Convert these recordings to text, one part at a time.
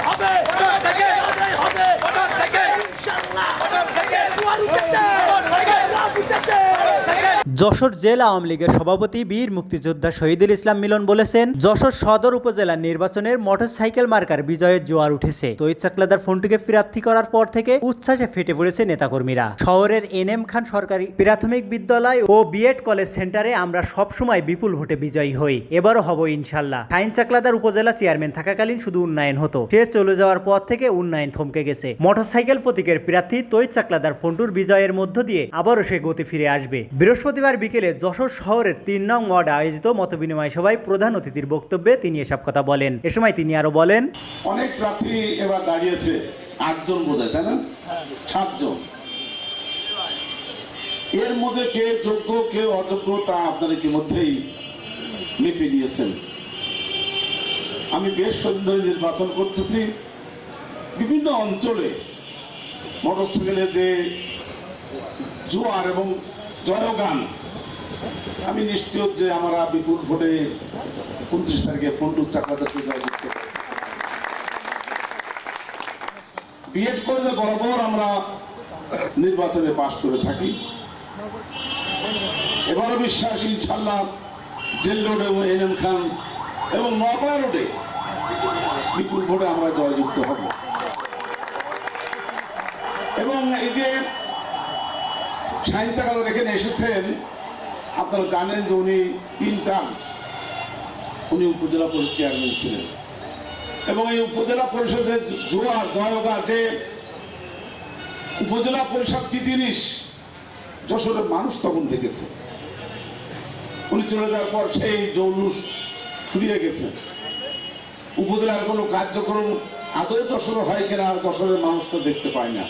হবে থেকে হবে থেকে ইনশাআল্লাহ থেকে দুয়ার উঠেছে থেকে লাভ উঠেছে থেকে যশোর জেলা আওয়ামী লীগের সভাপতি, বীর মুক্তিযোদ্ধা শহীদুল ইসলাম মিলন বলেছেন, যশোর সদর উপজেলার নির্বাচনের মোটরসাইকেল মার্কার বিজয়ের জোয়ার উঠেছে। তৈত চাকলাদার ফোনটিকে প্রার্থী করার পর থেকে উচ্ছ্বাসে ফেটে পড়েছে নেতাকর্মীরা। শহরের এনএম খান সরকারি প্রাথমিক বিদ্যালয় ও বিএড কলেজ সেন্টারে আমরা সবসময় বিপুল ভোটে বিজয়ী হই। এবারও হব ইনশাল্লাহ। শাহিন চাকলাদার উপজেলা চেয়ারম্যান থাকাকালীন শুধু উন্নয়ন হতো। সে চলে যাওয়ার পর থেকে উন্নয়ন থমকে গেছে। মোটরসাইকেল প্রতীকের প্রার্থী তৈত চাকলাদার ফন্টুর বিজয়ের মধ্য দিয়ে আবারও সে গতি ফিরে আসবে। বৃহস্পতিবার বিকেলে যশোর শহরের তিন নং ওয়ার্ডে আয়োজিত মতবিনিময় সভায় প্রধান অতিথির বক্তব্যে তিনি এসব কথা বলেন। এ সময় তিনি আরও বলেন, অনেক প্রার্থী এবার দাঁড়িয়েছে, আটজন বোধ হয় তাই না? সাতজন। এর মধ্যে কে যোগ্য, কে অযোগ্য তা আপনারা ইতিমধ্যেই মেপে নিয়েছেন। আমি বেশ কদিন ধরে নির্বাচন করতেছি। বিভিন্ন অঞ্চলে মোটরসাইকেলে যে জোয়ার এবং জয়গান আমি নিশ্চিত যে আমরা বিপুল ভোটে উনত্রিশ তারিখে ফন্টু চাকরাতে জয়যুক্ত করব। বিএড কলেজে বরাবর আমরা নির্বাচনে পাশ করে থাকি এবারও বিশ্বাস ইনশাল্লাহ জেল রোড এবং এন এম খান এবং নগড়া রোডে বিপুল ভোটে আমরা জয়যুক্ত হব এবং এই যে সাইন্স চাকালো এখানে এসেছেন। আপনারা জানেন যে উনি তিন টার্ম উনি উপজেলা পরিষদ চেয়ারম্যান ছিলেন। এবং এই উপজেলা পরিষদের জোয়ার জয়গা যে উপজেলা পরিষদ কি জিনিস, যশোরের মানুষ তখন দেখেছে। উনি চলে যাওয়ার পর সেই জৌলুস ফুরিয়ে গেছে। উপজেলার কোনো কার্যক্রম আদৌ যশোরে হয় কিনা, আর যশোরের মানুষ তো দেখতে পায় না।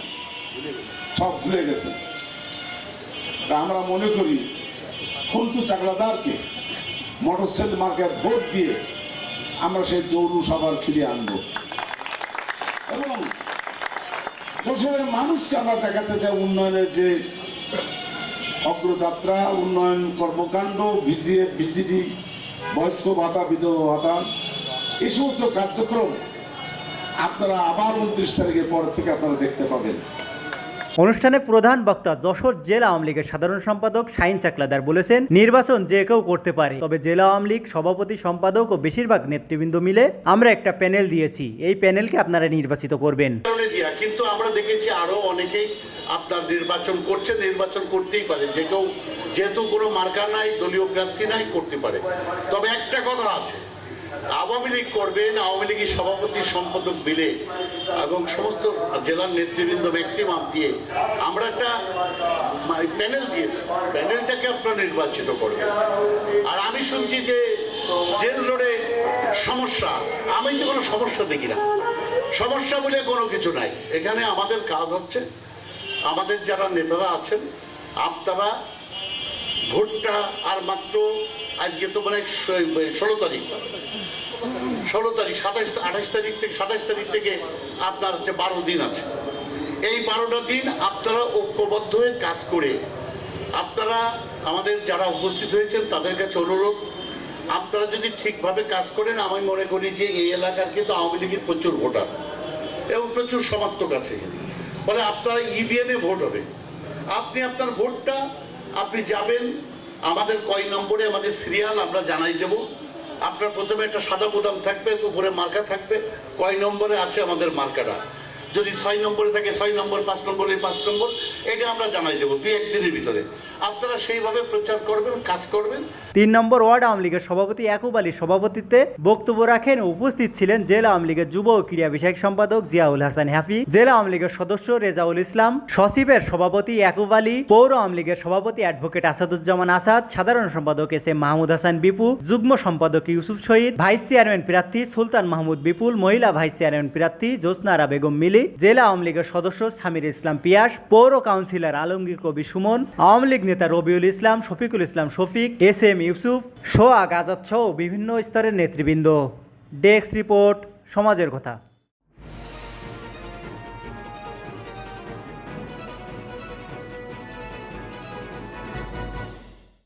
সব ভুলে গেছে। আমরা মনে করি ফন্টু চাকলাদারকে মোটরসাইকেল মার্কেট ভোট দিয়ে আমরা সেই জৌলুস আবার ফিরিয়ে আনব। এবং যশোরের মানুষকে আমরা দেখাতে চাই উন্নয়নের যে অগ্রযাত্রা, উন্নয়ন কর্মকাণ্ড ভিজিএ ভিজিডি বয়স্ক ভাতা, বিধবা ভাতা এই সমস্ত কার্যক্রম আপনারা আবার উনত্রিশ তারিখের পর থেকে আপনারা দেখতে পাবেন। অনুষ্ঠানে প্রধান বক্তা যশোর জেলা আওয়ামী লীগের সাধারণ সম্পাদক শাহিন চাকলাদার বলেছেন, নির্বাচন যে কেউ করতে পারে, তবে জেলা আওয়ামী লীগ, সভাপতি, সম্পাদক ও বেশিরভাগ নেতৃবৃন্দ মিলে আমরা একটা প্যানেল দিয়েছি। এই প্যানেলকে আপনারা নির্বাচিত করবেন। কিন্তু আমরা দেখেছি আরও অনেকেই আপনার নির্বাচন করছে, নির্বাচন করতেই পারে। যে কেউ, যেহেতু কোনো মার্কা নাই, দলীয় প্রার্থী নাই, করতে পারে। তবে একটা কথা আছে আওয়ামী লীগ করবেন, আওয়ামী লীগের সভাপতি, সম্পাদক মিলে এবং সমস্ত জেলার নেতৃবৃন্দ ম্যাক্সিমাম দিয়ে আমরা একটা প্যানেল দিয়েছি। প্যানেলটাকে আপনারা নির্বাচিত করবেন। আর আমি শুনছি যে জেল রোডে সমস্যা, আমি তো কোনো সমস্যা দেখি না। সমস্যা বলে কোনো কিছু নাই। এখানে আমাদের কাজ হচ্ছে, আমাদের যারা নেতারা আছেন, আপনারা ভোটটা আর মাত্র আজকে তো মানে ষোলো তারিখ। ষোলো তারিখ, সাতাশ, আঠাশ তারিখ থেকে, সাতাশ তারিখ থেকে আপনার হচ্ছে বারো দিন আছে। এই বারোটা দিন আপনারা ঐক্যবদ্ধ হয়ে কাজ করে আপনারা আমাদের যারা উপস্থিত হয়েছেন তাদের কাছে অনুরোধ, আপনারা যদি ঠিকভাবে কাজ করেন, আমি মনে করি যে এই এলাকার কিন্তু আওয়ামী লীগের প্রচুর ভোটার এবং প্রচুর সমর্থক আছে। ফলে আপনারা ইভিএমে ভোট হবে। আপনি আপনার ভোটটা, আপনি যাবেন আমাদের কয় নম্বরে আমাদের সিরিয়াল, আমরা জানাই দেব। আপনার প্রথমে একটা সাদা বোতাম থাকবে, উপরে মার্কা থাকবে। কয় নম্বরে আছে আমাদের মার্কাটা? যদি ছয় নম্বরে থাকে, ছয় নম্বর, পাঁচ নম্বরে পাঁচ নম্বর, এটা আমরা জানাই দেবো দুই একদিনের ভিতরে। আপনারা সেইভাবে প্রচার করবেন, কাজ করবেন। তিন নম্বর ওয়ার্ড আওয়ামী লীগের সভাপতি ইয়াকুব আলীর সভাপতিত্বে বক্তব্য রাখেন উপস্থিত ছিলেন জেলা আওয়ামী লীগের যুব ও ক্রীড়া বিষয়ক সম্পাদক জিয়াউল হাসান হাফি, জেলা আওয়ামী লীগের সদস্য রেজাউল ইসলাম, সচিবের সভাপতি ইয়াকুব আলী, পৌর আওয়ামী লীগের সভাপতি অ্যাডভোকেট আসাদুজ্জামান আসাদ, সাধারণ সম্পাদক এস এম মাহমুদ হাসান বিপু, যুগ্ম সম্পাদক ইউসুফ শহীদ, ভাইস চেয়ারম্যান প্রার্থী সুলতান মাহমুদ বিপুল, মহিলা ভাইস চেয়ারম্যান প্রার্থী জোসনারা বেগম মিলি, জেলা আওয়ামী লীগের সদস্য সামির ইসলাম পিয়াস, পৌর কাউন্সিলর আলমগীর কবি সুমন, আওয়ামী লীগ নেতা রবিউল ইসলাম, শফিকুল ইসলাম, শফিক, এস এম ইউসুফ, সোয়া আজাদ সহ বিভিন্ন স্তরের নেতৃবৃন্দ। ডেস্ক রিপোর্ট, সমাজের কথা।